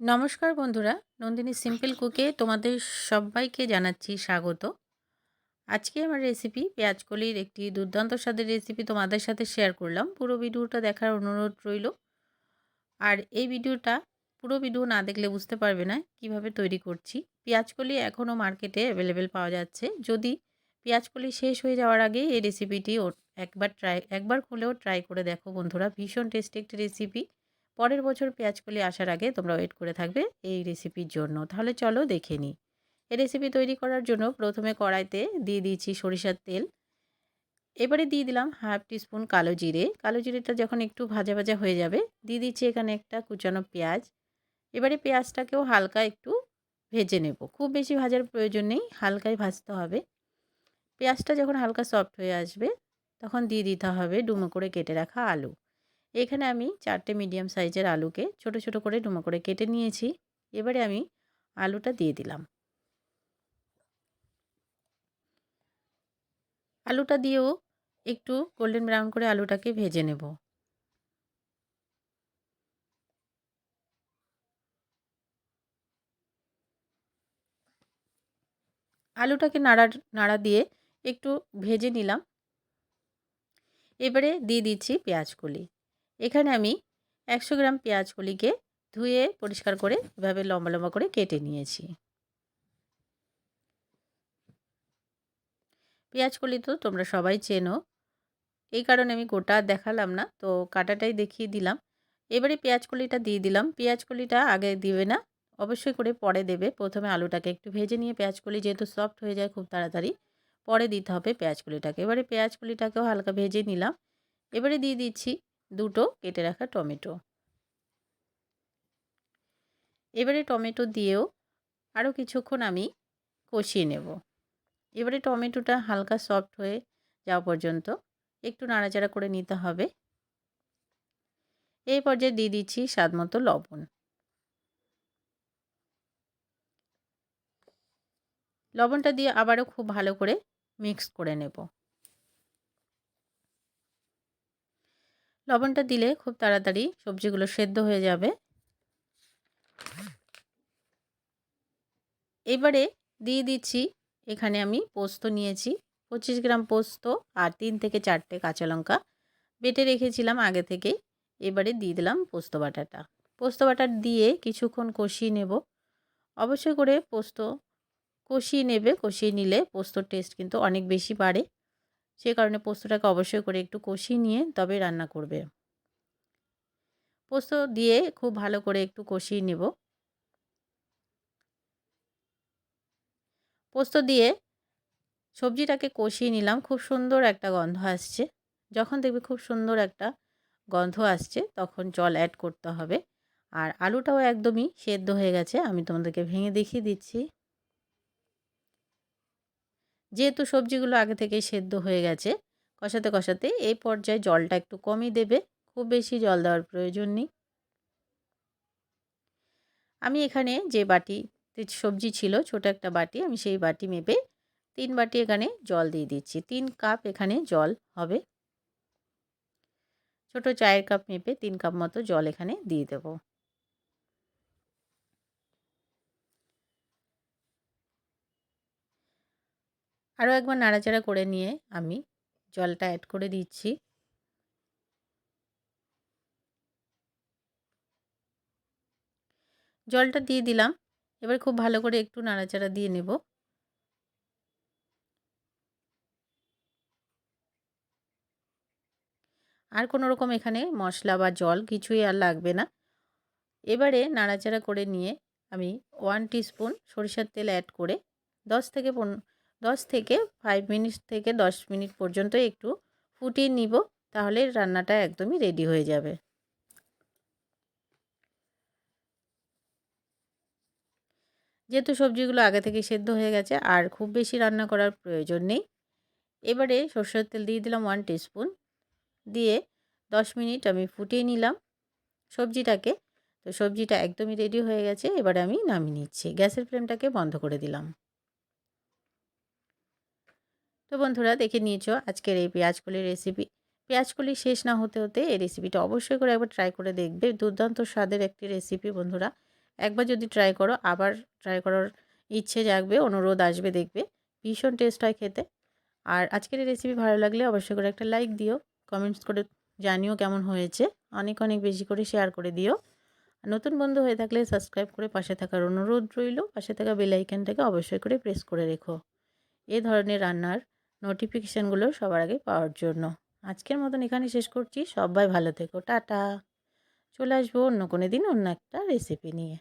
নমস্কার বন্ধুরা নন্দিনী সিম্পল কুকে তোমাদের সবাইকে জানাচ্ছি স্বাগত। আজকে আমার রেসিপি পেঁয়াজকলির একটি দুর্দান্ত স্বাদের রেসিপি তোমাদের সাথে শেয়ার করলাম। পুরো ভিডিওটা দেখার অনুরোধ রইল। আর এই ভিডিওটা পুরো ভিডিও না দেখলে বুঝতে পারবে না কীভাবে তৈরি করছি। পেঁয়াজকলি এখনও মার্কেটে অ্যাভেলেবেল পাওয়া যাচ্ছে। যদি পেঁয়াজকলি শেষ হয়ে যাওয়ার আগে এই রেসিপিটি একবার ট্রাই একবার খুলেও ট্রাই করে দেখো বন্ধুরা। ভীষণ টেস্টি একটি রেসিপি পরের বছর পেঁয়াজকলি আসার আগে তোমরা ওয়েট করে থাকবে এই রেসিপির জন্য। তাহলে চলো দেখে নিই এই রেসিপি তৈরি করার জন্য প্রথমে কড়াইতে দিয়ে দিয়েছি সরিষার তেল। এবারে দিয়ে দিলাম হাফ টিস্পুন কালো জিরে। কালো জিরেটা যখন একটু ভাজা ভাজা হয়ে যাবে, দিয়ে দিচ্ছি এখানে একটা কুচানো পেঁয়াজ। এবারে পেঁয়াজটাকেও হালকা একটু ভেজে নেব। খুব বেশি ভাজার প্রয়োজন নেই, হালকাই ভাজতে হবে। পেঁয়াজটা যখন হালকা সফট হয়ে আসবে, তখন দিয়ে দিতে হবে ডুমো করে কেটে রাখা আলু। এখানে আমি চারটে মিডিয়াম সাইজের আলুকে ছোট ছোট করে ডুমো করে কেটে নিয়েছি। এবারে আমি আলুটা দিয়ে দিলাম। আলুটা দিয়েও একটু গোল্ডেন ব্রাউন করে আলুটাকে ভেজে নেব। আলুটাকে নাড়া নাড়া দিয়ে একটু ভেজে নিলাম। এবারে দিয়ে দিচ্ছি পেঁয়াজকলি। এখানে আমি একশো গ্রাম পেঁয়াজ কলিকে ধুয়ে পরিষ্কার করে এভাবে লম্বা লম্বা করে কেটে নিয়েছি। পেঁয়াজ কলি তো তোমরা সবাই চেনো। এই কারণে আমি গোটা দেখালাম না, তো কাটাটাই দেখিয়ে দিলাম। এবারে পেঁয়াজ কলিটা দিয়ে দিলাম। পেঁয়াজ কলিটা আগে দিবে না, অবশ্যই করে পরে দেবে। প্রথমে আলুটাকে একটু ভেজে নিয়ে পেঁয়াজ কলি যেহেতু সফট হয়ে যায় খুব তাড়াতাড়ি, পরে দিতে হবে পেঁয়াজ কলিটাকে এবারে পেঁয়াজ কলিটাকেও হালকা ভেজে নিলাম। এবারে দিয়ে দিচ্ছি দুটো কেটে রাখা টমেটো। এবারে টমেটো দিয়েও আরও কিছুক্ষণ আমি কষিয়ে নেব। এবারে টমেটোটা হালকা সফট হয়ে যাওয়া পর্যন্ত একটু নাড়াচাড়া করে নিতে হবে। এই পর্যায়ে দিয়ে দিচ্ছি স্বাদ মতো লবণ। লবণটা দিয়ে আবারও খুব ভালো করে মিক্স করে নেব। লবণটা দিলে খুব তাড়াতাড়ি সবজিগুলো সেদ্ধ হয়ে যাবে। এবারে দিয়ে দিচ্ছি, এখানে আমি পোস্ত নিয়েছি। পঁচিশ গ্রাম পোস্ত আর তিন থেকে চারটে কাঁচা লঙ্কা বেটে রেখেছিলাম আগে থেকেই। এবারে দিয়ে দিলাম পোস্ত বাটাটা। পোস্ত বাটা দিয়ে কিছুক্ষণ কষিয়ে নেব। অবশ্যই করে পোস্ত কষিয়ে নেবে, কষিয়ে নিলে পোস্তর টেস্ট কিন্তু অনেক বেশি বাড়ে। সে কারণে পোস্তটাকে অবশ্যই করে একটু কষিয়ে নিয়ে তবে রান্না করবে। পোস্ত দিয়ে খুব ভালো করে একটু কষিয়ে নেব। পোস্ত দিয়ে সবজিটাকে কষিয়ে নিলাম, খুব সুন্দর একটা গন্ধ আসছে। যখন দেখবে খুব সুন্দর একটা গন্ধ আসছে, তখন জল অ্যাড করতে হবে। আর আলুটাও একদমই সেদ্ধ হয়ে গেছে, আমি তোমাদেরকে ভেঙে দেখিয়ে দিচ্ছি। যেহেতু সবজিগুলো আগে থেকেই সেদ্ধ হয়ে গেছে, কষাতে কষাতে এই পর্যায়ে জলটা একটু কমই দেবে, খুব বেশি জল দেওয়ার প্রয়োজন নেই। আমি এখানে যে বাটি সবজি ছিল, ছোট একটা বাটি, আমি সেই বাটি মেপে তিন বাটি এখানে জল দিয়ে দিচ্ছি। তিন কাপ এখানে জল হবে। ছোট চায়ের কাপ মেপে তিন কাপ মতো জল এখানে দিয়ে দেবো। আরও একবার নাড়াচাড়া করে নিয়ে আমি জলটা অ্যাড করে দিচ্ছি। জলটা দিয়ে দিলাম। এবার খুব ভালো করে একটু নাড়াচাড়া দিয়ে নেব। আর কোনো রকম এখানে মশলা বা জল কিছুই আর লাগবে না। এবারে নাড়াচাড়া করে নিয়ে আমি ওয়ান স্পুন সরিষার তেল অ্যাড করে দশ থেকে পনেরো দশ থেকে ফাইভ মিনিট থেকে দশ মিনিট পর্যন্ত একটু ফুটিয়ে নিব, তাহলে রান্নাটা একদমই রেডি হয়ে যাবে। যেহেতু সবজিগুলো আগে থেকে সেদ্ধ হয়ে গেছে, আর খুব বেশি রান্না করার প্রয়োজন নেই, এবারে সর্ষের তেল দিয়ে দিলাম ওয়ান টিস্পুন দিয়ে দশ মিনিট আমি ফুটিয়ে নিলাম সবজিটাকে। তো সবজিটা একদমই রেডি হয়ে গেছে, এবারে আমি নামিয়ে নিচ্ছি, গ্যাসের ফ্লেমটাকে বন্ধ করে দিলাম। তো বন্ধুরা দেখে নিয়েছ আজকের এই পেঁয়াজকলির রেসিপি পেঁয়াজকলি শেষ না হতে হতে এই রেসিপিটা অবশ্যই করে একবার ট্রাই করে দেখবে। দুর্দান্ত স্বাদের একটি রেসিপি বন্ধুরা। একবার যদি ট্রাই করো, আবার ট্রাই করার ইচ্ছে জাগবে, অনুরোধ আসবে দেখবে। ভীষণ টেস্ট হয় খেতে। আর আজকের এই রেসিপি ভালো লাগলে অবশ্যই করে একটা লাইক দিও। কমেন্টস করে জানিও কেমন হয়েছে। অনেক অনেক বেশি করে শেয়ার করে দিও। নতুন বন্ধু হয়ে থাকলে সাবস্ক্রাইব করে পাশে থাকার অনুরোধ রইল। পাশে থাকা বেল আইকনটাকে অবশ্যই করে প্রেস করে রেখো। এ ধরনের রান্নার নোটিফিকেশানগুলো সবার আগে পাওয়ার জন্য। আজকের মতন এখানে শেষ করছি। সবাই ভালো থেকো। টাটা। চলে আসব অন্য কোনো দিন অন্য একটা রেসিপি নিয়ে।